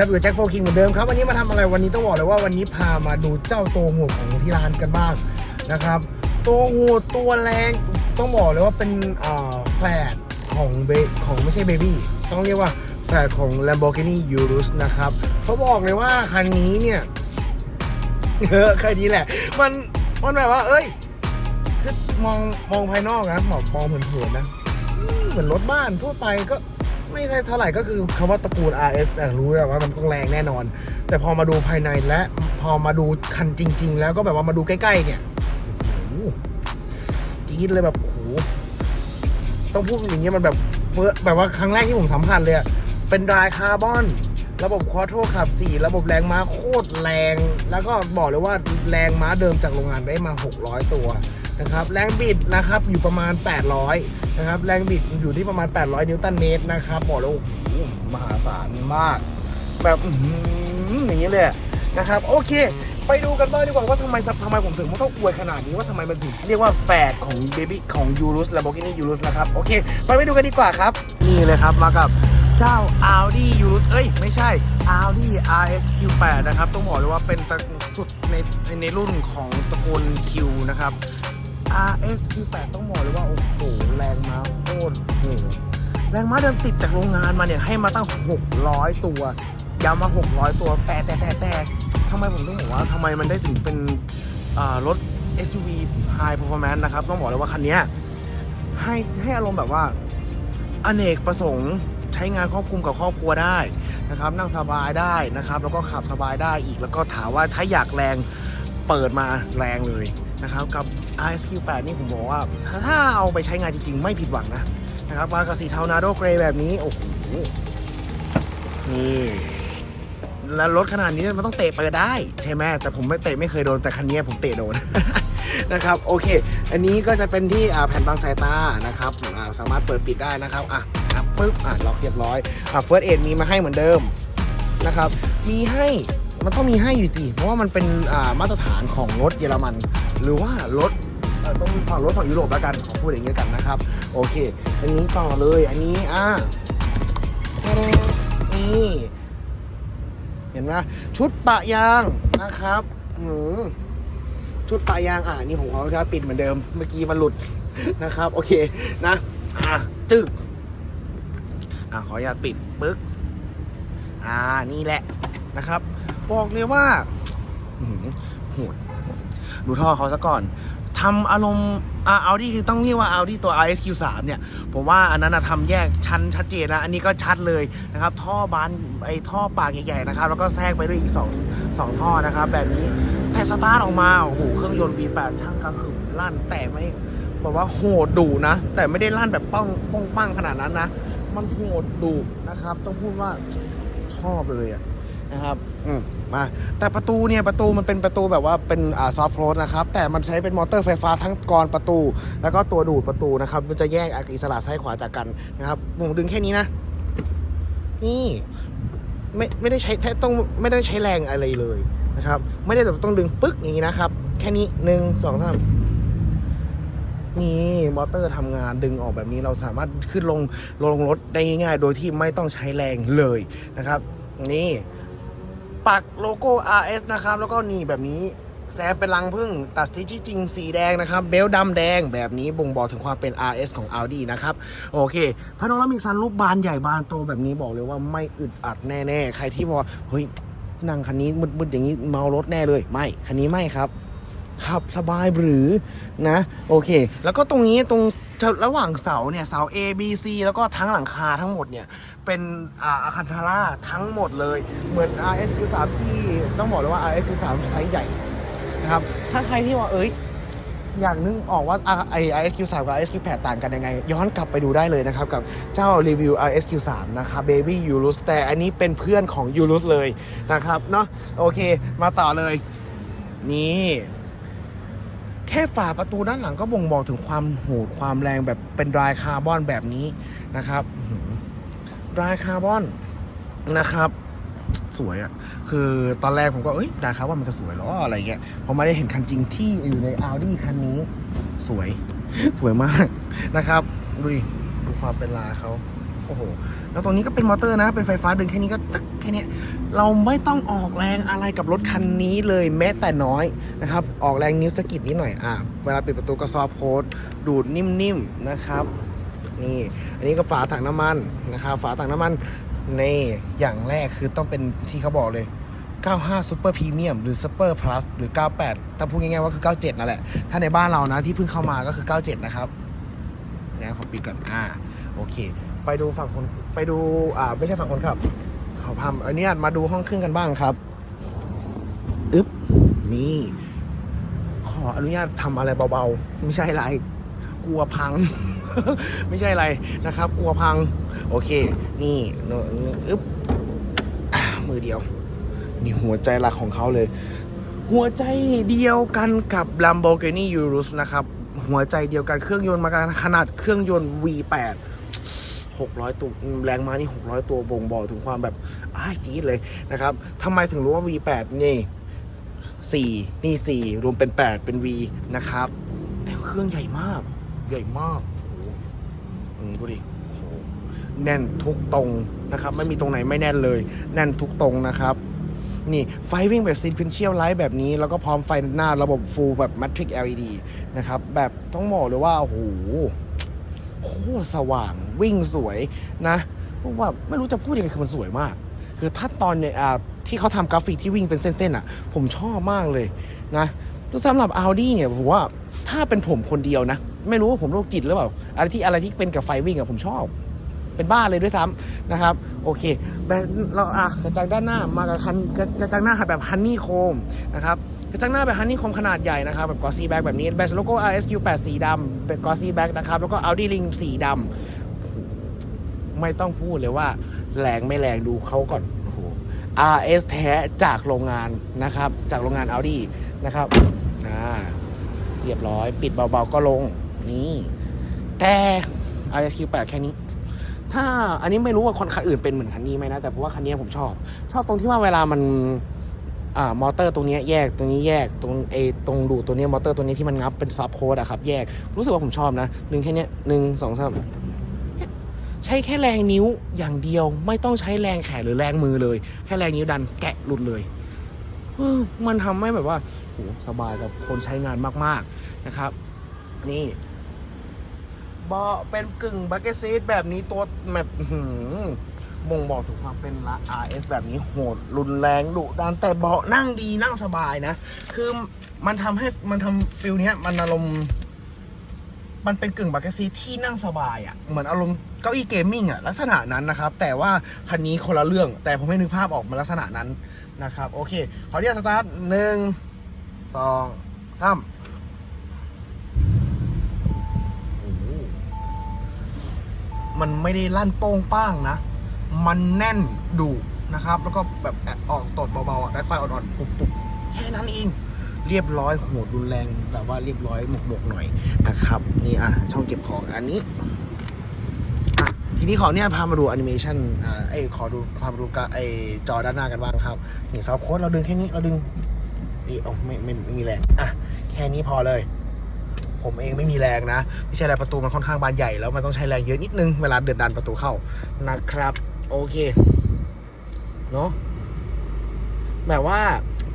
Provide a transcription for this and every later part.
สวัสดีครับอยู่กับแจ็คโฟคิงเหมือนเดิมครับวันนี้มาทำอะไรวันนี้ต้องบอกเลยว่าวันนี้พามาดูเจ้าตัวโหดของที่ร้านกันบ้างนะครับ ตัวโหดตัวแรงต้องบอกเลยว่าเป็นแฝดของเบของไม่ใช่เบบี้ต้องเรียกว่าแฝดของ Lamborghini Urus นะครับเขาบอกเลยว่าคันนี้เนี่ยเออคันนี้แหละ มันมันแบบว่า เอ้ยคือมองมองภายนอกนะมองมองเผินๆนะเหมือนรถบ้านทั่วไปก็ ไม่ได้เท่าไหร่ก็คือคำว่าตระกูล RS แต่รู้แล้วว่ามันต้องแรงแน่นอน แต่พอมาดูภายในและพอมาดูคันจริง ๆ แล้วก็แบบว่ามาดูใกล้ ๆ เนี่ยโหจี๊ดเลยแบบโอ้โหต้องพูดอย่างเงี้ยมันแบบเฟิร์แบบว่าครั้งแรกที่ผมสัมผัสเลยเป็นดรายคาร์บอน ระบบคอร์โทขับ 4 ระบบแรงม้าโคตรแรง แล้วก็บอกเลยว่าแรงม้าเดิมจากโรงงานได้มา 600 ตัว นะครับแรงบิดนะครับอยู่ประมาณ 800นะครับแรงบิดอยู่ที่ประมาณ 800 นิวตันเมตรนะครับบอกเลยว่าโอ้โหมหาศาลมาก แบบอื้อหือย่างนี้เลยนะครับโอเค ไปดูกันบ้างดีกว่าว่าทำไมทำไมผมถึงต้องอวยขนาดนี้ว่าทำไมมันถึงเรียกว่าแฝดของเบบี้ของยูรุส Lamborghini Urus นะครับโอเคไปไปดูกันดีกว่าครับ นี่เลยครับมากับเจ้า Audi Urus เอ้ย ไม่ใช่ Audi RSQ8 นะครับ ต้องบอกเลยว่าเป็นตระสุดในในรุ่นของตระกูล Q นะครับ RSQ8 ต้องบอกเลยว่า โอ้โห แรงม้าโคตรโหดแรงม้าเดิมติดจากโรงงานมาเนี่ยให้มาตั้ง 600 ตัวย้ำมา 600 ตัวแต่แต่แต่แต่ทำไมผมต้องบอกว่าทำไมมันได้ถึงเป็นอ่ารถ SUV High Performance นะครับ ต้องบอกเลยว่าคันเนี้ยให้ให้อารมณ์แบบว่าอเนกประสงค์ใช้งานครอบคลุมกับครอบครัวได้นะครับ นั่งสบายได้นะครับ แล้วก็ขับสบายได้อีกแล้วก็ถามว่าถ้าอยากแรงเปิดมาแรงเลยนะครับกับ RSQ8 นี่ผมบอกว่า ถ้าเอาไปใช้งานจริง ๆ ไม่ผิดหวังนะนะครับมากับสีเทานาโดเกรย์แบบนี้ โอ้โห นี่ แล้วรถขนาดนี้มันต้องเตะเปิดได้ ใช่ไหมแต่ผมไม่เตะไม่เคยโดน แต่คันนี้ผมเตะโดนนะครับ โอเค อันนี้ก็จะเป็นที่แผ่นบางสายตานะครับสามารถเปิดปิดได้นะครับอะปึ๊บอะล็อกเรียบร้อยอะเฟิร์สเอมีมาให้เหมือนเดิมนะครับ มีให้มันต้องมีให้อยู่สิเพราะว่ามันเป็นมาตรฐานของรถเยอรมัน หรือว่ารถ ต้องฝั่งรถฝั่งยุโรปแล้วกันขอพูดอย่างนี้กันนะครับ โอเค อันนี้ต่อเลยอันนี้อะนี่เห็นไหมชุดปะยางนะครับหืมชุดปะยางอ่านี่ผมขออนุญาตปิดเหมือนเดิมเมื่อกี้มันหลุดนะครับ โอเคนะอะจึ๊กอะขออนุญาตปิดปึ๊กอ่านี่แหละนะครับ บอกเลยว่าหืมโหดดูท่อเขาซะก่อน ทำอารมณ์เอาดีคือต้องเรียกว่าเอาดีตัว RSQ3 เนี่ย ผมว่าอันนั้นนะทำแยกชั้นชัดเจนนะ อันนี้ก็ชัดเลยนะครับ ท่อบานไอ้ท่อปากใหญ่ๆนะครับ แล้วก็แทรกไปด้วยอีก 2 2 ท่อนะครับ แบบนี้แต่สตาร์ทออกมา โอ้โห เครื่องยนต์ V8 ช่างก็คือลั่นแต่ไม่บอกว่าโหดดุนะ แต่ไม่ได้ลั่นแบบป้องป้องปังขนาดนั้นนะ มันโหดดุนะครับ ต้องพูดว่าชอบเลยอะ นะครับ อืมมาแต่ประตูเนี่ยประตูมันเป็นประตูแบบว่าเป็นอ่าซอฟต์โรดนะครับ แต่มันใช้เป็นมอเตอร์ไฟฟ้าทั้งกรประตู แล้วก็ตัวดูดประตูนะครับ มันจะแยกอิสระซ้ายขวาจากกันนะครับผมดึงแค่นี้นะ นี่ไม่ไม่ได้ใช้แค่ต้องไม่ได้ใช้แรงอะไรเลยนะครับ ไม่ได้แบบต้องดึงปึ๊กอย่างนี้นะครับ แค่นี้หนึ่งสองสามนี่มอเตอร์ทำงานดึงออกแบบนี้เราสามารถขึ้นลงลงรถได้ง่ายๆ โดยที่ไม่ต้องใช้แรงเลยนะครับ นี่ ปักโลโก้ RS นะครับ แล้วก็นี่แบบนี้แซมเป็นรังพึ่งตัดสีจริงสีแดงนะครับ เบลต์ดำแดงแบบนี้บ่งบอกถึงความเป็น RS ของ Audi นะครับ โอเคพาโนรามิกซันรูปบานใหญ่บานโตแบบนี้บอกเลยว่าไม่อึดอัดแน่ๆ ใครที่บอกเฮ้ยนั่งคันนี้มืดๆอย่างนี้เมารถแน่เลย ไม่ คันนี้ไม่ครับขับสบายหรือนะ โอเค แล้วก็ตรงนี้ตรงระหว่างเสาเนี่ยเสา A B C แล้วก็ทั้งหลังคาทั้งหมดเนี่ย เป็นอาคันทาร่าทั้งหมดเลย เหมือน RSQ3 ที่ต้องบอกเลยว่า RSQ3 ไซส์ใหญ่นะครับ ถ้าใครที่ว่าเอ้ยอยากนึกออกว่าไอ RSQ3 กับ RSQ8 ต่างกันยังไง ย้อนกลับไปดูได้เลยนะครับ กับเจ้ารีวิว RSQ3 นะครับ Baby Urus แต่อันนี้เป็นเพื่อนของ Urus เลยนะครับเนาะโอเคมาต่อเลย นี่แค่ฝาประตูด้านหลังก็บ่งบอกถึงความโหดความแรงแบบเป็นดรายคาร์บอนแบบนี้นะครับ ดรายคาร์บอนนะครับ สวยอะ่ะ คือตอนแรกผมก็เอ้ยดรายคาร์บอนมันจะสวยหรออะไรเงี้ยพอมาได้เห็นคันจริงที่อยู่ใน Audi คันนี้ สวยสวยมากนะครับดูดิดูความเป็นลาเขาโอ้โห แล้วตรงนี้ก็เป็นมอเตอร์นะ เป็นไฟฟ้าดึงแค่นี้ก็แค่นี้ เราไม่ต้องออกแรงอะไรกับรถคันนี้เลยแม้แต่น้อยนะครับ ออกแรงนิ้วสกิดนิดหน่อย อะ เวลาปิดประตูก็ซอฟโค้ดดูดนิ่มๆนะครับ นี่ อันนี้ก็ฝาถังน้ำมันนะครับฝาถังน้ำมันในอย่างแรกคือต้องเป็นที่เขาบอกเลย 95 Super Premium หรือ Super Plus หรือ 98 ถ้าพูดง่ายๆว่าคือ 97 นั่นแหละ ถ้าในบ้านเรานะที่เพิ่งเข้ามาก็คือ 97 นะครับนะขอปิดก่อน อ่า โอเค ไปดูฝั่งคน ไปดู อ่า ไม่ใช่ฝั่งคนขับ ขอพามอันนี้มาดูห้องเครื่องกันบ้างครับ อึ๊บ นี่ ขออนุญาตทำอะไรเบาๆ ไม่ใช่อะไร กลัวพัง ไม่ใช่อะไรนะครับกลัวพัง โอเค นี่เนอะอึ๊บมือเดียว นี่หัวใจหลักของเขาเลย หัวใจเดียวกันกับ Lamborghini Urus นะครับ หัวใจเดียวกันเครื่องยนต์มากันขนาดเครื่องยนต์ V8 600 ตัวแรงม้านี่ 600 ตัวบ่งบอกถึงความแบบอ้ายจี๊ดเลยนะครับทำไมถึงรู้ว่า V8 นี่ 4 นี่ 4 รวมเป็น 8 เป็น V นะครับ แต่เครื่องใหญ่มาก ใหญ่มาก ดูดิโอ้โหแน่นทุกตรงนะครับ ไม่มีตรงไหนไม่แน่นเลย แน่นทุกตรงนะครับ นี่ไฟวิ่งแบบ sequential light แบบนี้ แล้วก็พร้อมไฟหน้าระบบ full แบบ matrix LED นะครับ แบบต้องบอกเลยว่า โอ้โหโคตรสว่างวิ่งสวยนะว่าไม่รู้จะพูดยังไงคือมันสวยมาก คือถ้าตอนเนี่ยอ่าที่เขาทำกราฟิกที่วิ่งเป็นเส้นๆอะ ผมชอบมากเลยนะแล้วสำหรับ Audi เนี่ยผมว่าถ้าเป็นผมคนเดียวนะ ไม่รู้ว่าผมโรคจิตหรือเปล่าอะไรที่อะไรที่เป็นกับไฟวิ่งอะผมชอบ เป็นบ้าเลยด้วยซ้ำนะครับ โอเคแบบเราอะกระจังด้านหน้ามากับคันกระจังหน้าแบบฮันนี่โคมนะครับกระจังหน้าแบบฮันนี่โคมขนาดใหญ่นะครับแบบกอซีแบ็กแบบนี้แบชโลโก้ RSQ8 สีดำเป็นกอซีแบ็กนะครับแล้วก็ Audi Ring สีดำไม่ต้องพูดเลยว่าแรงไม่แรงดูเขาก่อนโอ้โห RS แท้จากโรงงานนะครับ จากโรงงาน Audi นะครับอ่าเรียบร้อย ปิดเบาๆก็ลง นี่แต่ RSQ8 แค่นี้ ถ้าอันนี้ไม่รู้ว่าคนคันอื่นเป็นเหมือนคันนี้ไหมนะ แต่เพราะว่าคันนี้ผมชอบ ชอบตรงที่ว่าเวลามันอ่ามอเตอร์ตรงนี้แยกตรงนี้แยกตรงเอตรงดูดตัวนี้มอเตอร์ตัวนี้ที่มันงับเป็นซับโค้ดอะครับแยกรู้สึกว่าผมชอบนะหนึ่งแค่นี้หนึ่งสองสามใช้แค่แรงนิ้วอย่างเดียว ไม่ต้องใช้แรงแขนหรือแรงมือเลย แค่แรงนิ้วดันแกะหลุดเลยมันทำให้แบบว่าโหสบายกับคนใช้งานมาก ๆนะครับ นี่ เบาะเป็นกึ่งบักเก็ตซีทแบบนี้ตัวแบบบ่งบอกถึงความเป็นละ RS แบบนี้โหดรุนแรงดุดันแต่เบาะนั่งดีนั่งสบายนะ คือมันทำให้มันทำฟิลเนี้ยมันอารมณ์มันเป็นกึ่งบักเก็ตซีทที่นั่งสบายอะ่ะ เหมือนอารมณ์เก้าอี้เกมมิ่งอะ่ะ ลักษณะนั้นนะครับ แต่ว่าคันนี้คนละเรื่อง แต่ผมไม่นึกภาพออกมาลักษณะนั้นนะครับ โอเค ขออนุญาตสตาร์ทหนึ่งสองสาม โอ้โห มันไม่ได้ลั่นโป้งป้างนะ มันแน่นดุนะครับ แล้วก็แบบแอออกตดเบาๆแอดไฟอ่อนๆปุบปุบแค่นั้นเองเรียบร้อยโหดรุนแรงแบบว่าเรียบร้อยหมกๆหน่อยนะครับ นี่อะช่องเก็บของอันนี้ทีนี้ขอเนี่ยพามาดูแอนิเมชันอ่าไอยขอดูพามาดูกไอจอด้านหน้ากันบ้างครับนี่ซอฟโค้ดเราดึงแค่นี้เราดึงนี่โอ้ไม่ไม่ไม่มีแรงอะแค่นี้พอเลย ผมเองไม่มีแรงนะ ไม่ใช่อะไรประตูมันค่อนข้างบานใหญ่แล้วมันต้องใช้แรงเยอะนิดนึงเวลาเดินดันประตูเข้านะครับ โอเคเนาะแบบว่า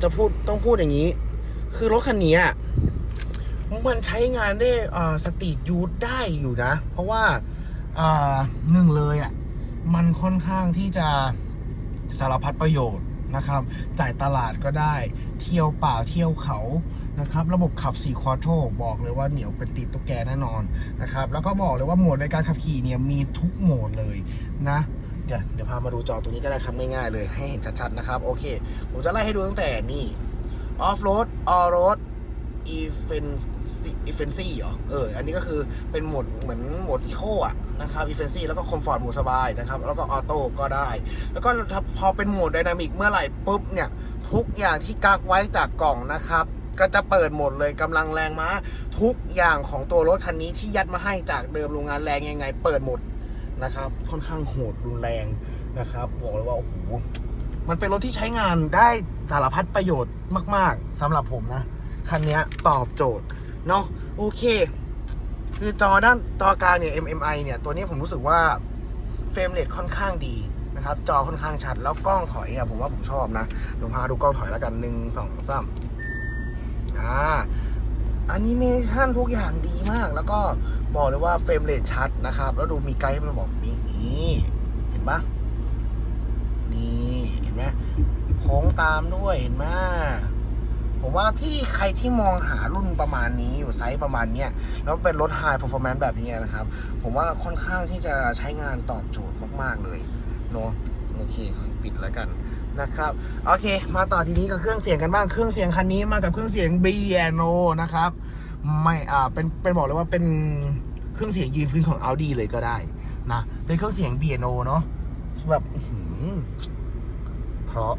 จะพูดต้องพูดอย่างนี้ คือรถคันนี้อะมันใช้งานได้สตรีทยูทได้อยู่นะ เพราะว่าอ่าหนึ่งเลยอะ มันค่อนข้างที่จะสารพัดประโยชน์ นะครับ จ่ายตลาดก็ได้ เที่ยวป่าเที่ยวเขานะครับ ระบบขับ4ควอโทบอกเลยว่าเหนียวเป็นติดตุ๊กแกแน่นอนนะครับ แล้วก็บอกเลยว่าโหมดในการขับขี่เนี่ยมีทุกโหมดเลยนะเดี๋ยวเดี๋ยวพามาดูจอตัวนี้ก็ได้ครับง่ายๆเลยให้เห็นชัดๆนะครับ โอเค ผมจะไล่ให้ดูตั้งแต่นี่ออฟโรดออโรด efficiency เหรอ เออ อันนี้ก็คือเป็นโหมดเหมือนโหมด eco อะนะครับ efficiency แล้วก็ comfort หมูสบายนะครับ แล้วก็ auto ก็ได้ แล้วก็พอเป็นโหมด dynamic เมื่อไหร่ปุ๊บเนี่ย ทุกอย่างที่กักไว้จากกล่องนะครับก็จะเปิดหมดเลยกำลังแรงม้า ทุกอย่างของตัวรถคันนี้ที่ยัดมาให้จากเดิมโรงงานแรงยังไง เปิดหมดนะครับ ค่อนข้างโหดรุนแรงนะครับบอกเลยว่าโอ้โหมันเป็นรถที่ใช้งานได้สารพัดประโยชน์มาก ๆสำหรับผมนะ คันนี้ตอบโจทย์เนาะโอเค คือจอด้านจอกลางเนี่ย MMI เนี่ย ตัวนี้ผมรู้สึกว่าเฟรมเรทค่อนข้างดีนะครับ จอค่อนข้างชัด แล้วกล้องถอยเนี่ยผมว่าผมชอบนะลองพาดูกล้องถอยแล้วกันหนึ่งสองสามอ่าอนิเมชันทุกอย่างดีมาก แล้วก็บอกเลยว่าเฟรมเรทชัดนะครับ แล้วดูมีไกด์มันบอกมีนี่เห็นปะนี่ เห็นไหมโค้งตามด้วยเห็นไหม ผมว่าที่ใครที่มองหารุ่นประมาณนี้อยู่ไซส์ประมาณเนี้ยแล้วเป็นรถ High Performance แบบนี้นะครับ ผมว่าค่อนข้างที่จะใช้งานตอบโจทย์มาก ๆ เลยเนาะโอเคปิดแล้วกันนะครับโอเค มาต่อทีนี้กับเครื่องเสียงกันบ้างเครื่องเสียงคันนี้มากับเครื่องเสียง b n o นะครับไม่อ่าเป็นเป็นบอกเลยว่าเป็นเครื่องเสียงยืนพื้นของ Audi เลยก็ได้นะเป็นเครื่องเสียง b n o เนาะแบบเพราะ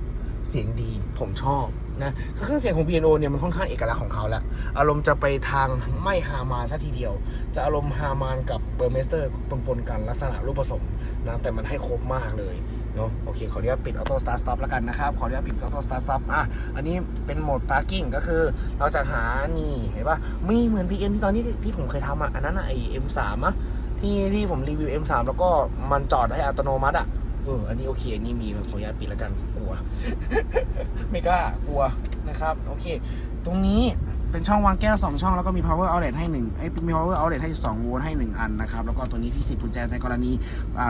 เสียงดีผมชอบ นะคือเครื่องเสียงของ b n o เนี่ยมันค่อนข้างเอกลักษณ์ของเขาแหละอารมณ์จะไปทางไม่ฮามานซะทีเดียว จะอารมณ์ฮามานกับเบอร์เมสเตอร์ปนๆกันลักษณะรูปผสมนะแต่มันให้ครบมากเลยเนาะโอเคขออนุญาตปิดออโต้สตาร์ทสต็อปแล้วกันนะครับ ขออนุญาตปิดออโต้สตาร์ทสต็อปอะอันนี้เป็นโหมดพาร์กิ้งก็คือ เราจะหานี่เห็นปะมีเหมือน PM ที่ตอนนี้ที่ผมเคยทำอะอันนั้นอะไอ M3 อะที่ที่ผมรีวิว M3 แล้วก็มันจอดให้อัตโนมัติอะ เอออันนี้โอเค อันนี้มีขออนุญาตปิดล้วกันกลัว ไม่กล้ากลัวนะครับ โอเค ตรงนี้เป็นช่องวางแก้ว 2 ช่องแล้วก็มี power outlet ให้1ไอ้ยมี power outlet ให้ 2 โวลต์ให้ 1 อันนะครับ แล้วก็ตัวนี้ที่10กุญแจในกรณี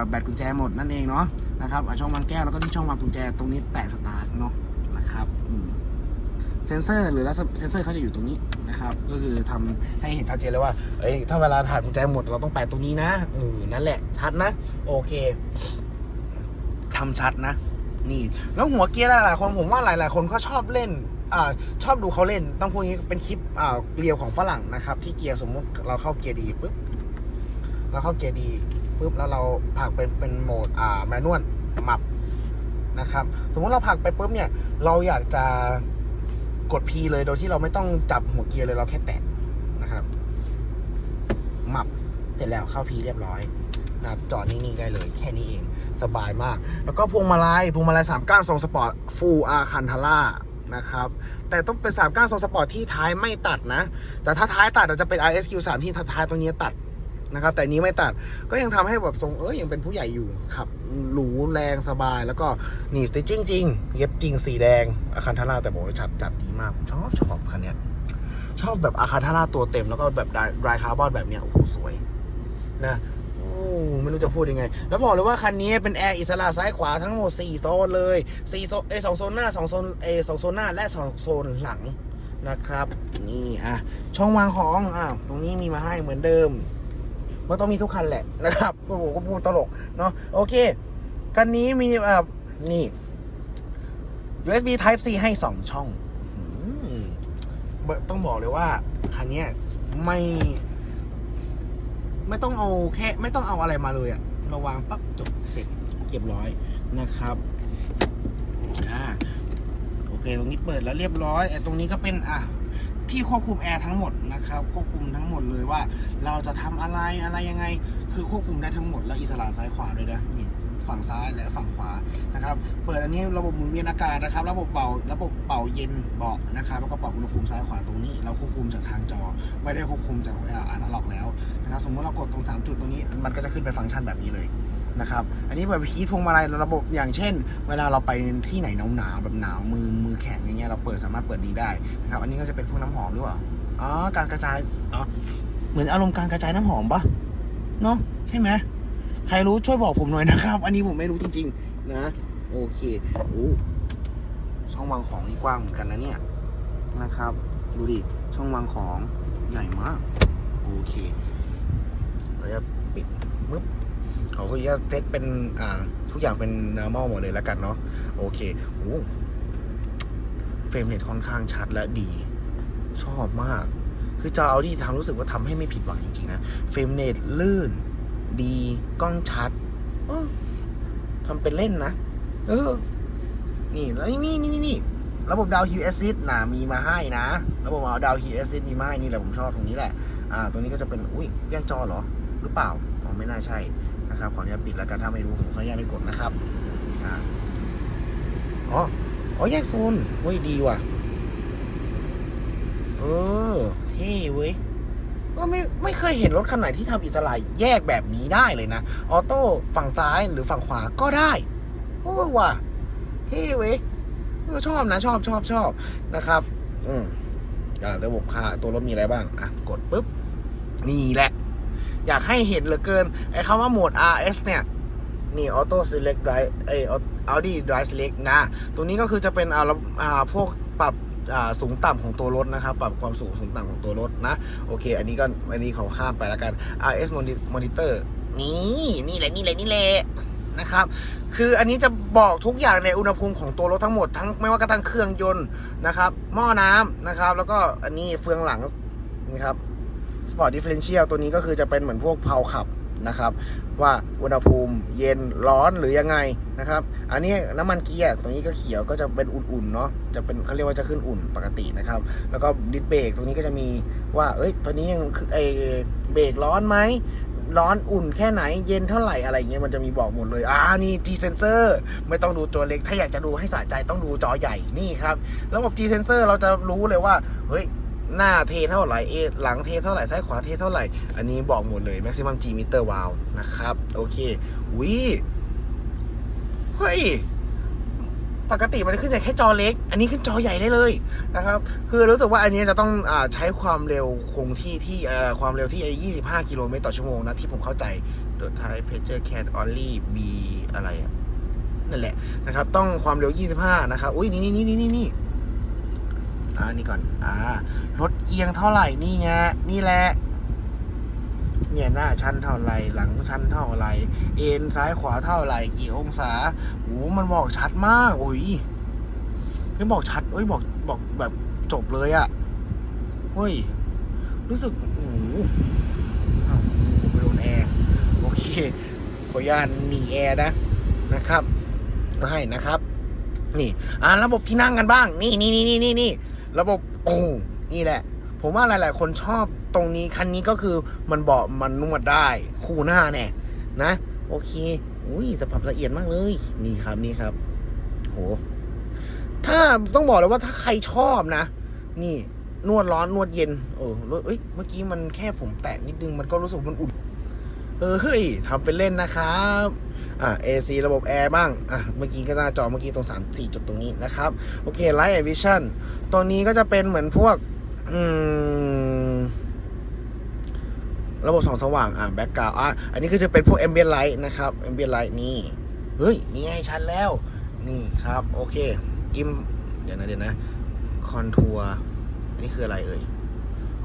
แบตกุญแจหมดนั่นเองเนาะนะครับช่องวางแก้วแล้วก็ที่ช่องวางกุญแจตรงนี้แตะสตาร์ทเนาะนะครับอืมเซนเซอร์หรือแล้วเซนเซอร์เขาจะอยู่ตรงนี้นะครับ ก็คือทำให้เห็นชัดเจนเลยว่า เอ้ยถ้าเวลาถ่ายกุญแจหมดเราต้องแปะตรงนี้นะเออนั่นแหละชัดนะ โอเค ทำชัดนะ นี่ แล้วหัวเกียร์หลายๆคนผมว่าหลาย ๆ คนก็ชอบเล่นอชอบดูเขาเล่น ต้องพูดอย่างนี้เป็นคลิปอ่าเรียวของฝรั่งนะครับ ที่เกียร์สมมุติเราเข้าเกียร์ดีปุ๊บเราเข้าเกียร์ดีปุ๊บแล้วเราผักเป็นเป็นโหมดอ่าแมนนวลมับนะครับ สมมุติเราผักไปปุ๊บเนี่ย เราอยากจะกด P เลยโดยที่เราไม่ต้องจับหัวเกียร์เลยเราแค่แตะนะครับ มับเสร็จแล้วเข้า P เรียบร้อย นะครับจอดนิ่งๆได้เลยแค่นี้เองสบายมาก แล้วก็พวงมาลัยพวงมาลัย3ก้านทรงสปอร์ตฟูลอาคันทาร่านะครับแต่ต้องเป็น3ก้านทรงสปอร์ตที่ท้ายไม่ตัดนะ แต่ถ้าท้ายตัดอาจะเป็น RSQ 3ที่ท้ายตรงนี้ตัดนะครับแต่นี้ไม่ตัดก็ยังทำให้แบบทรงเอ้ยยังเป็นผู้ใหญ่อยู่ขับหรูแรงสบาย แล้วก็นี่สติจริงจริงเย็บจริงสีแดงอาคันทาร่าแต่บอกว่าจับจับดีมาก ชอบชอบคันเนี้ยชอบแบบอาคันทาร่าตัวเต็มแล้วก็แบบดรายคาร์บอนแบบเนี้ยโอ้โหสวยนะ ไม่รู้จะพูดยังไง แล้วบอกเลยว่าคันนี้เป็นแอร์อิสระซ้ายขวาทั้งหมด4โซนเลย4โซนเอสองโซนหน้า2โซนเอสองโซนหน้าและ2โซนหลังนะครับ นี่อะช่องวางของอะตรงนี้มีมาให้เหมือนเดิมมันต้องมีทุกคันแหละนะครับโอ้โหก็พูดตลกเนาะโอเคคันนี้มีอะนี่ USB Type C ให้ 2 ช่อง ต้องบอกเลยว่า คันนี้ไม่ ไม่ต้องเอาแค่ไม่ต้องเอาอะไรมาเลยอะเราวางปั๊บจบเสร็จเรียบร้อยนะครับอ่าโอเคตรงนี้เปิดแล้วเรียบร้อยไอ้ตรงนี้ก็เป็นอะที่ควบคุมแอร์ทั้งหมดนะครับ ควบคุมทั้งหมดเลยว่า เราจะทำอะไรอะไรยังไงคือควบคุมได้ทั้งหมดและอิสระซ้ายขวาด้วยนะนี่ฝั่งซ้ายและฝั่งขวานะครับ เปิดอันนี้ระบบหมุนเวียนอากาศนะครับ ระบบเป่าระบบเป่าเย็นเบาะนะครับแล้วก็ปรับอุณหภูมิซ้ายขวาตรงนี้ เราควบคุมจากทางจอ ไม่ได้ควบคุมจากอนาล็อกแล้วนะครับ สมมติเรากดตรง 3 จุดตรงนี้มันก็จะขึ้นเป็นฟังก์ชันแบบนี้เลยนะครับ อันนี้แบบฮีทพวงมาลัยระบบอย่างเช่น เวลาเราไปที่ไหนหนาวๆแบบหนาวมือมือแข็งอย่างเงี้ยเราเปิดสามารถเปิดดีได้นะครับ อันนี้ก็จะเป็นพวกน้ำหอมหรือเปล่าอ๋อการกระจายอ๋อเหมือนอารมณ์การกระจายน้ำหอมปะ เนาะใช่ไหมใครรู้ช่วยบอกผมหน่อยนะครับ อันนี้ผมไม่รู้จริง ๆ นะ โอเคโอ้ช่องวางของนี่กว้างเหมือนกันนะเนี่ยนะครับ ดูดิช่องวางของใหญ่มากโอเคเราจะปิดปึ๊บเขาก็จะเซตเป็นอ่าทุกอย่างเป็น normal หมดเลยแล้วกันเนาะโอเคโอ้เฟรมเรทค่อนข้างชัดและดี ชอบมาก คือจอ Audi ทำรู้สึกว่าทำให้ไม่ผิดหวังจริงๆนะเฟรมเรทลื่น ดีกล้องชัดออทำเป็นเล่นนะ เออ นี่แล้วนี่นี่นี่นี่ระบบดาวฮิวแอซิดนะมีมาให้นะ ระบบดาวฮิวแอซิดมีมาให้นี่แหละผมชอบตรงนี้แหละ อ่า ตรงนี้ก็จะเป็น อุ้ยแยกจอเหรอ หรือเปล่าอ๋อไม่น่าใช่นะครับ ขออนุญาตปิดแล้วกันถ้าไม่รู้ผมขออนุญาตไม่กดนะครับ อ่า อ๋อ อ๋อ แยกโซนเว้ยดีว่ะ เออ เท่เว้ยก็ไม่ไม่เคยเห็นรถคันไหนที่ทำอิสระแยกแบบนี้ได้เลยนะ ออโต้ฝั่งซ้ายหรือฝั่งขวาก็ได้โอ้ว่ะเท่เว้ยชอบนะ ชอบชอบชอบนะครับ อืมอ่าระบบคาตัวรถมีอะไรบ้าง อะ กดปุ๊บ นี่แหละ อยากให้เห็นเหลือเกิน ไอ้คำว่าโหมด RS เนี่ย นี่ Auto Select Drive ไอ้ Audi Drive Select นะตรงนี้ก็คือจะเป็นอ่าระอ่าพวกปรับ สูงต่ำของตัวรถนะครับ ปรับความสูงสูงต่ำของตัวรถนะ โอเค อันนี้ก็อันนี้ขอข้ามไปแล้วกัน RS monitor นี่นี่แหละนี่แหละนี่แหละนะครับ คืออันนี้จะบอกทุกอย่างในอุณหภูมิของตัวรถทั้งหมดทั้งไม่ว่ากระทั่งเครื่องยนต์นะครับ หม้อน้ำนะครับ แล้วก็อันนี้เฟืองหลังนะครับ Sport Differential ตัวนี้ก็คือจะเป็นเหมือนพวกเพาขับ นะครับ ว่าอุณหภูมิเย็นร้อนหรือยังไงนะครับ อันนี้น้ำมันเกียร์ตรงนี้ก็เขียวก็จะเป็นอุ่นๆเนาะจะเป็นเขาเรียกว่าจะขึ้นอุ่นปกตินะครับ แล้วก็ดิสเบรกตรงนี้ก็จะมีว่าเอ้ยตัวนี้ยังคือไอเบรกร้อนไหมร้อนอุ่นแค่ไหนเย็นเท่าไหร่อะไรเงี้ยมันจะมีบอกหมดเลยอ่านี่ G sensor ไม่ต้องดูตัวเล็ก ถ้าอยากจะดูให้สะใจต้องดูจอใหญ่นี่ครับ ระบบ G sensor เราจะรู้เลยว่า เฮ้ย หน้าเทเท่าไหร่เอหลังเทเท่าไหร่ซ้ายขวาเทเท่าไหร่ อันนี้บอกหมดเลย maximum G meter wow นะครับ โอเคอุ้ยเฮ้ยปกติมันจะขึ้นแต่แค่จอเล็ก อันนี้ขึ้นจอใหญ่ได้เลยนะครับ คือรู้สึกว่าอันนี้จะต้องอใช้ความเร็วคงที่ที่ความเร็วที่ 25 กิโลเมตรต่อชั่วโมงนะ ที่ผมเข้าใจ The Thai Pager Can Only be อะไรอะนั่นแหละนะครับ ต้องความเร็ว 25 นะครับ อุ้ยนี่นี่นี่นี่นี่ อ่านี่ก่อน อ่ารถเอียงเท่าไหร่นี่ไงนี่แหละเนี่ยหน้าชั้นเท่าไหร่หลังชั้นเท่าไหร่เอ็นซ้ายขวาเท่าไหร่กี่องศาโอ้มันบอกชัดมากโอ้ยไม่บอกชัดเอ้ยบอกบอกแบบจบเลยอะเฮ้ยรู้สึกโอ้โหอ้าวผมไปโดนแอร์โอเคขออนุญาตหนีแอร์นะนะครับให้นะครับ นี่ อ่าระบบที่นั่งกันบ้าง นี่นี่นี่นี่นี่ ระบบโอ้นี่แหละ ผมว่าหลาย ๆ คนชอบตรงนี้คันนี้ก็คือมันเบาะมันนวดได้ คู่หน้าแน่นะ โอเค อุ้ยแต่ปรับละเอียดมากเลย นี่ครับนี่ครับ โห ถ้าต้องบอกเลยว่าถ้าใครชอบนะ นี่นวดร้อนนวดเย็น เออเอ้ยเมื่อกี้มันแค่ผมแตะนิดนึงมันก็รู้สึกมันอุ่น เออเฮ้ยทำเป็นเล่นนะครับอ่า AC ระบบแอร์บ้าง อะ เมื่อกี้ก็หน้าจอเมื่อกี้ตรง 3 4 จุดตรงนี้นะครับ โอเค Light and Vision ตัวนี้ก็จะเป็นเหมือนพวก อืม ระบบสองสว่าง อ่าแบ็กกราวอะอันนี้ก็จะเป็นพวก Ambient Light นะครับ Ambient Light นี่ เฮ้ย นี่ไงชัดแล้ว นี่ครับ โอเค อิม เดี๋ยวนะเดี๋ยวนะ คอนทัวร์อันนี้คืออะไรเอ่ย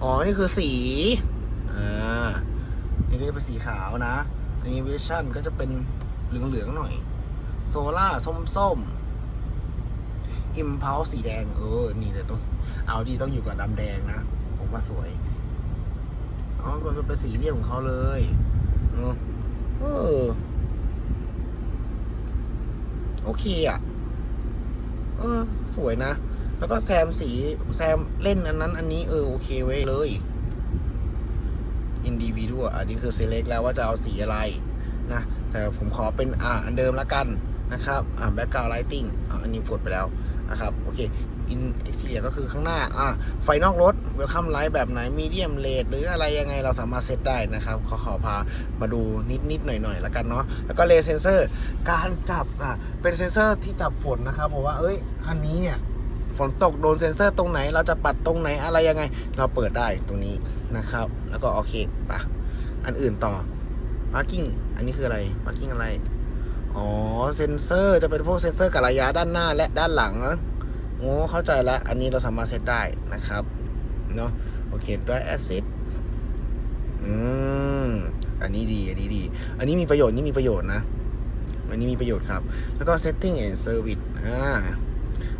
อ๋อ นี่คือสี อ่า นี่ก็จะเป็นสีขาวนะ อันนี้วิชั่นก็จะเป็นเหลืองๆหน่อย โซล่าส้มๆอิมพ l ลสีแดง เออ นี่เลยต้องเอาดีต้องอยู่กับดำแดงนะ ผมว่าสวย อ๋อ ก็เป็นสีเรียบของเขาเลยเนอะเอโอเคอะ เออ สวยนะ แล้วก็แซมสีแซมเล่นอันนั้น อันนี้เออ โอเคไว้ยเลย individual อันนี้คือ select แล้วว่าจะเอาสีอะไรนะ แต่ผมขอเป็นอ่าอันเดิมละกันนะครับ อ่า background lighting อ่าอันนี้กดไปแล้วนะครับ โอเค in exterior ก็คือข้างหน้า อ่า ไฟนอกรถ welcome light แบบไหน medium red หรืออะไรยังไงเราสามารถเซตได้นะครับ ขอขอพามาดูนิดนิดหน่อยหน่อยละกันเนาะ แล้วก็เลเซนเซอร์ การจับ อ่า เป็นเซนเซอร์ที่จับฝนนะครับผมว่า เอ้ย คันนี้เนี่ย ฝนตกโดนเซ็นเซอร์ตรงไหน เราจะปัดตรงไหนอะไรยังไง เราเปิดได้ตรงนี้นะครับ แล้วก็โอเคปะอันอื่นต่อ parking อันนี้คืออะไร parking อะไร อ๋อ เซ็นเซอร์จะเป็นพวกเซ็นเซอร์กับระยะด้านหน้าและด้านหลังนะโอ้เข้าใจแล้ว อันนี้เราสามารถเซตได้นะครับเนาะโอเคด้วย asset อืมอันนี้ดี อันนี้ดี อันนี้มีประโยชน์นี่มีประโยชน์นะ อันนี้มีประโยชน์ครับ แล้วก็ setting and service อ่า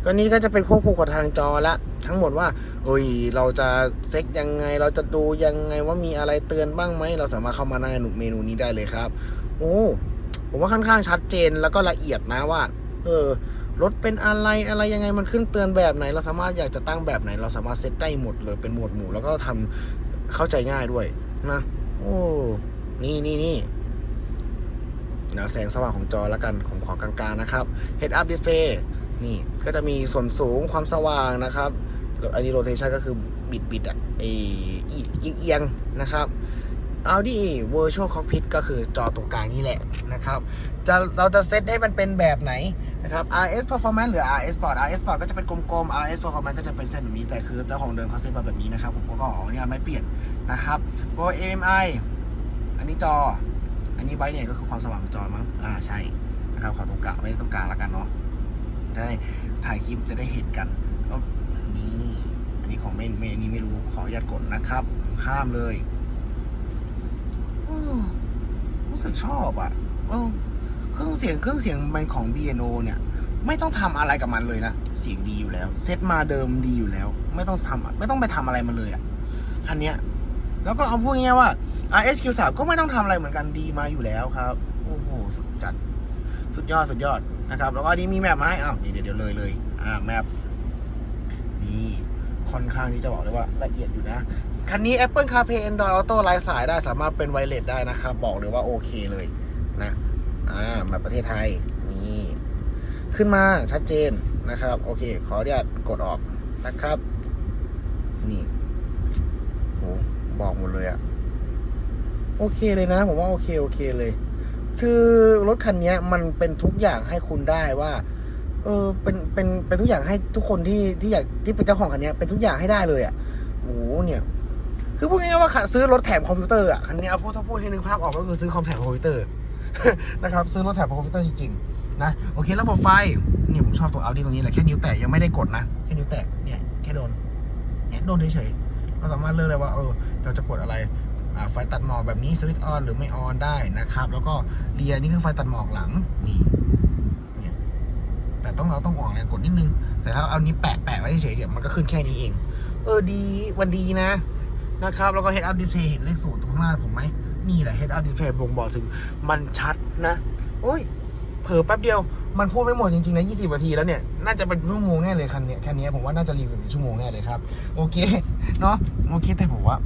ก็นี้ก็จะเป็นควบคู่กับทางจอละทั้งหมดว่าเอ้ยเราจะเซ็กยังไง เราจะดูยังไงว่ามีอะไรเตือนบ้างไหมเราสามารถเข้ามาในเมนูนี้ได้เลยครับ โอ้ผมว่าค่อนข้างชัดเจนแล้วก็ละเอียดนะว่า เออรถเป็นอะไรอะไรยังไงมันขึ้นเตือนแบบไหน เราสามารถอยากจะตั้งแบบไหน เราสามารถเซ็ตได้หมดเลยเป็นหมวดหมู่ แล้วก็ทำเข้าใจง่ายด้วยนะโอ้นี่นี่นี่นะแสงสว่างของจอแล้วกันผมขอกลางๆนะครับ Head Up Display นี่ก็จะมีส่วนสูงความสว่างนะครับ อันนี้โรเทชันก็คือบิดบิดอะไอเอียงเอียงนะครับ Audi Virtual Cockpit ก็คือจอตรงกลางนี่แหละนะครับจะเราจะเซตให้มันเป็นแบบไหนนะครับ RS Performance หรือ RS Sport RS Sport ก็จะเป็นกลมๆ RS Performance ก็จะเป็นเส้นแบบนี้แต่คือเจ้าของเดิมเขาเซตมาแบบนี้นะครับ ผมก็ขออนุญาตไม่เปลี่ยนนะครับตัว AMI อันนี้จอ อันนี้ไบเนี่ยก็คือความสว่างของจอมั้งอ่าใช่นะครับขอตรงกลางไว้ตรงกลางแล้วกันเนาะ จะได้ถ่ายคลิปจะได้เห็นกันนี่อันนี้ของไม่ไม่อันนี้ไม่รู้ขออนุญาตกดนะครับ ข้ามเลยรู้สึกชอบอะเครื่องเสียงเครื่องเสียงมันของ B&O เนี่ย ไม่ต้องทำอะไรกับมันเลยนะ เสียงดีอยู่แล้ว เซตมาเดิมดีอยู่แล้ว ไม่ต้องทำไม่ต้องไปทำอะไรมันเลยอะคันเนี้ยแล้วก็เอาพูดง่ายๆว่า RSQ3 ก็ไม่ต้องทำอะไรเหมือนกันดีมาอยู่แล้วครับ โอ้โห สุดจัด สุดยอด สุดยอด นะครับ แล้วก็นี้มีแมปไหมอ้าวนี่เดี๋ยวเดี๋ยวเลยเลยอ่าแมปนี่ค่อนข้างที่จะบอกเลยว่าละเอียดอยู่นะ คันนี้ Apple CarPlay Android Auto ไร้สายได้สามารถเป็นไวเลสได้นะครับ บอกเลยว่าโอเคเลยนะอ่าแบบประเทศไทยนี่ขึ้นมาชัดเจนนะครับ โอเค ขออนุญาตกดออกนะครับ นี่โหบอกหมดเลยอะโอเคเลยนะ ผมว่าโอเค โอเคเลย คือรถคันนี้มันเป็นทุกอย่างให้คุณได้ว่า เออเป็นเป็นเป็นทุกอย่างให้ทุกคนที่ที่อยากที่เป็นเจ้าของคันนี้เป็นทุกอย่างให้ได้เลยอะ่ะโอ้โหเนี่ย คือพูดง่ายๆว่าขัซื้อรถแถมคอมพิวเตอร์อะคันนี้เอาพูดถ้าพูดให้นึกภาพออกก็คือซื้อคอมแถมคอมพิวเตอร์นะครับซื้อรถแถมคอมพิวเตอร์จริงๆนะโอเคระบบไฟเนี่ยผมชอบตัว Audi ตรงนี้แหละแค่นิ้วแตะยังไม่ได้กดนะแค่นิ้วแตะเนี่ยแค่โดนเนี่ยโดนเฉยๆเราสามารถเลือกเลยว่าเออเราจะกดอะไร ไฟตัดหมอกแบบนี้สวิตช์ออนหรือไม่ออนได้นะครับ แล้วก็เรียนี่คือไฟตัดหมอกหลังนี่เนี่ยแต่ต้องเราต้องออกแรงกดนิดนึง แต่ถ้าเอานี้แปะแปะไว้เฉยเดี๋ยวมันก็ขึ้นแค่นี้เอง เออดีวันดีนะนะครับ แล้วก็ head up display เห็นเลขศูนย์ตรงหน้าผมไหมนี่แหละ head up display บ่งบอกถึงมันชัดนะ โอ้ยเผลอแป๊บเดียว มันพูดไม่หมดจริงๆนะ20นาทีแล้วเนี่ย น่าจะเป็นชั่วโมงแน่เลยคันเนี้ยแค่นี้ผมว่าน่าจะรีวิวเป็นชั่วโมงแน่เลยครับ โอเค เนาะโอเคแต่ผมว่า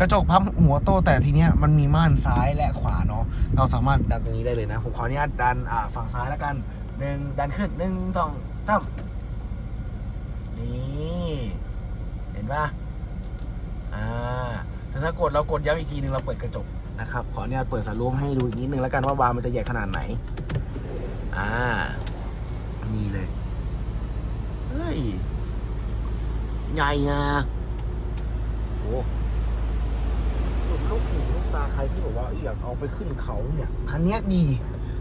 กระจกพับหัวโตแต่ทีเนี้ยมันมีม่านซ้ายและขวาเนาะเราสามารถดันตรงนี้ได้เลยนะ ผมขออนุญาตดันอ่าฝั่งซ้ายแล้วกันหนึ่งดันขึ้นหนึ่งสองสามนี่เห็นปะอ่าแต่ถ้ากดเรากดย้ำอีกทีหนึ่งเราเปิดกระจกนะครับ ขออนุญาตเปิดสารูมให้ดูอีกนิดนึงแล้วกันว่าบาร์มันจะใหญ่ขนาดไหน อ่า นี่เลย เฮ้ย ใหญ่นะโอ้สุดลูกหูลูกตาใครที่บอกว่าอยากเอาไปขึ้นเขาเนี่ย คันเนี้ยดี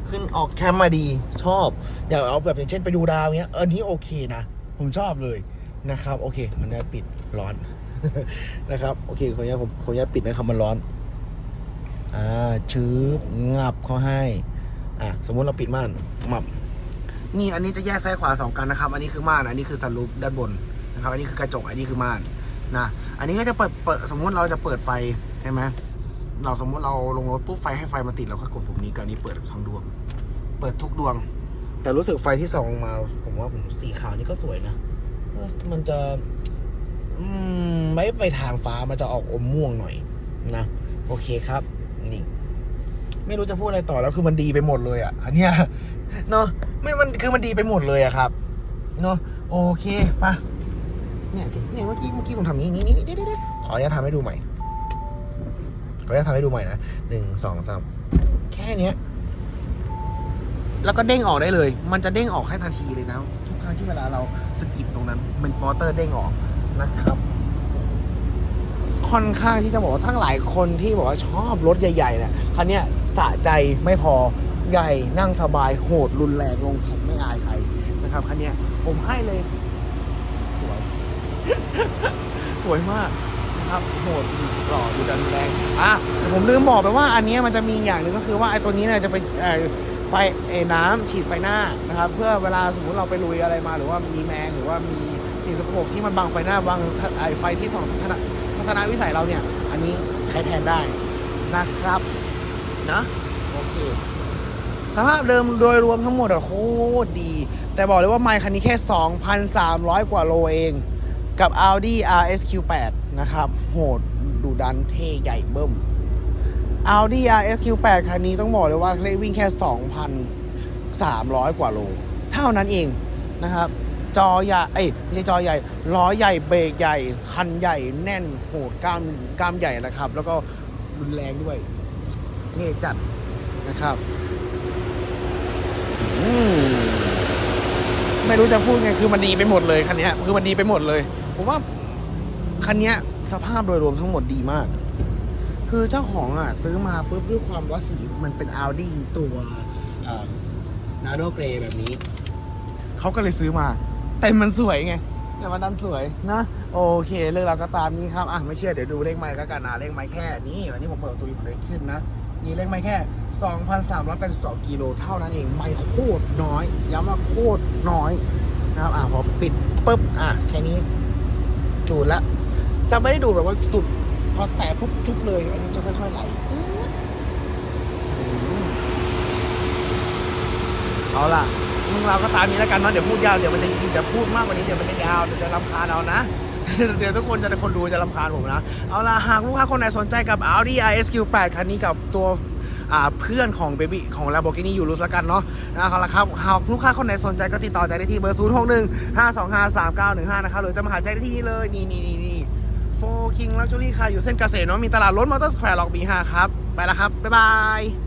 ขึ้นออกแคมมาดี ชอบ อยากเอาแบบอย่างเช่นไปดูดาวเนี้ย เออนี้โอเคนะ ผมชอบเลยนะครับ โอเค มันได้ปิดร้อนนะครับ โอเคคนนี้ผมคนนี้ปิดนะครับมันร้อน อ่าชืบงับเขาให้ อะสมมุติเราปิดม่านมับนี่อันนี้จะแยกซ้ายขวาสองกันนะครับ อันนี้คือม่าน อันนี้คือสันลูปด้านบนนะครับ อันนี้คือกระจก อันนี้คือม่านนะ อันนี้ก็จะเปิดเปิดสมมุติเราจะเปิดไฟใช่ไหมเราสมมุติเราลงรถปุ๊บไฟให้ไฟมาติดเราก็กดปุ่มนี้กับอันนี้เปิดทั้งดวง เปิดทุกดวง แต่รู้สึกไฟที่ส่องมาผมว่าผมสีขาวนี่ก็สวยนะมันจะอืมไม่ไปทางฟ้ามันจะออกอมม่วงหน่อยนะ โอเคครับนี่ ไม่รู้จะพูดอะไรต่อแล้วคือมันดีไปหมดเลยอะคันเนี้ยเนาะไม่มันคือมันดีไปหมดเลยอะครับเนาะโอเคปะเนี่ยเนี่ยเมื่อกี้เมื่อกี้ผมทำอย่างนี้นี่นี่เดี๋ยวเดี๋ยวเดี๋ยวขออนุญาตทำให้ดูใหม่ขออนุญาตทำให้ดูใหม่นะหนึ่งสองสามแค่เนี้ยแล้วก็เด้งออกได้เลย มันจะเด้งออกแค่ทันทีเลยนะ ทุกครั้งที่เวลาเราสกิปตรงนั้น มันมอเตอร์เด้งออกนะครับ ค่อนข้างที่จะบอกว่าทั้งหลายคนที่บอกว่าชอบรถใหญ่ๆเนี่ยคันนี้สะใจไม่พอใหญ่นั่งสบายโหดรุนแรงลงแท็กไม่อายใครนะครับคันนี้ผมให้เลย สวย สวยมากนะครับโหดหล่อดูดันแรงอะผมลืมบอกไปว่าอันนี้มันจะมีอย่างหนึ่งก็คือว่าไอ้ตัวนี้เนี่ยจะเป็นเอ่อไฟไอ้น้ำฉีดไฟหน้านะครับ เพื่อเวลาสมมุติเราไปลุยอะไรมา หรือว่ามีแมงหรือว่ามีสิ่งสกปรกที่มันบังไฟหน้าบังไอ้ไฟที่ส่องทัศน ทัศนวิสัยเราเนี่ย อันนี้ใช้แทนได้นะครับนะโอเคสภาพเดิมโดยรวมทั้งหมดอะโคตรดี แต่บอกเลยว่าไมค์คันนี้แค่ 2,300 กว่าโลเอง กับ Audi RSQ8 นะครับ โหดดูดันเท่ใหญ่เบิ่ม Audi RSQ8 คันนี้ต้องบอกเลยว่าเลขวิ่งแค่ 2,300 กว่าโล เท่านั้นเองนะครับ จอใหญ่เอ้ยไม่ใช่จอใหญ่ล้อใหญ่เบรกใหญ่ คันใหญ่แน่นโหดกล้ามกล้ามใหญ่นะครับ แล้วก็รุนแรงด้วยเท่จัดนะครับอืมไม่รู้จะพูดไงคือมันดีไปหมดเลยคันนี้คือมันดีไปหมดเลย ผมว่าคันนี้สภาพโดยรวมทั้งหมดดีมาก คือเจ้าของอะ ซื้อมาปุ๊บด้วยความว่าสีมันเป็น Audi ตัวนาโดเกรแบบนี้ เขาก็เลยซื้อมา แต่มันสวยไงแต่มันดันสวยนะโอเคเรื่องเราวก็ตามนี้ครับอะไม่เชื่อเดี๋ยวดูเลขไม้ก็กันนะเลขไม้แค่นี้วันนี้ผมเปิดประตูอยู่เลยขึ้นนะนี่เลขไม้แค่ 2,382กิโลเท่านั้นเองไม่โคตรน้อยย้ำว่าโคตรน้อยนะครับอะพอปิดปุ๊บอะแค่นี้ดูดละจะไม่ได้ดูดแบบว่าดูดพอแตะปุ๊บจุ๊บเลยอันนี้จะค่อยๆไหลอืเอาล่ะ มึงเราก็ตามนี้แล้วกันเนาะเดี๋ยวพูดยาวเดี๋ยวมันจะเดี๋ยวพูดมากกว่านี้เดี๋ยวมันจะยาวเดี๋ยวจะรำคาญเอานะเดี๋ยวทุกคนจะคนดูจะรำคาญผมนะ เอาล่ะหากลูกค้าคนไหนสนใจกับ Audi RSQ8 คันนี้กับตัวเพื่อนของ Baby ของ Lamborghini อยู่รู้สักกันเนาะนะครับละครับหากลูกค้าคนไหนสนใจก็ติดต่อใจได้ที่เบอร์ 0 6 1 5 2 5 3 9 1 5 นะครับหรือจะมาหาใจได้ที่นี่เลย นี่นี่นี่นี่โฟคิงลักชัวรี่ค่ะอยู่เส้นเกษตรเนาะมีตลาดรถมอเตอร์สแควร์ล็อกบี5ครับ ไปแล้วครับ บ๊ายบาย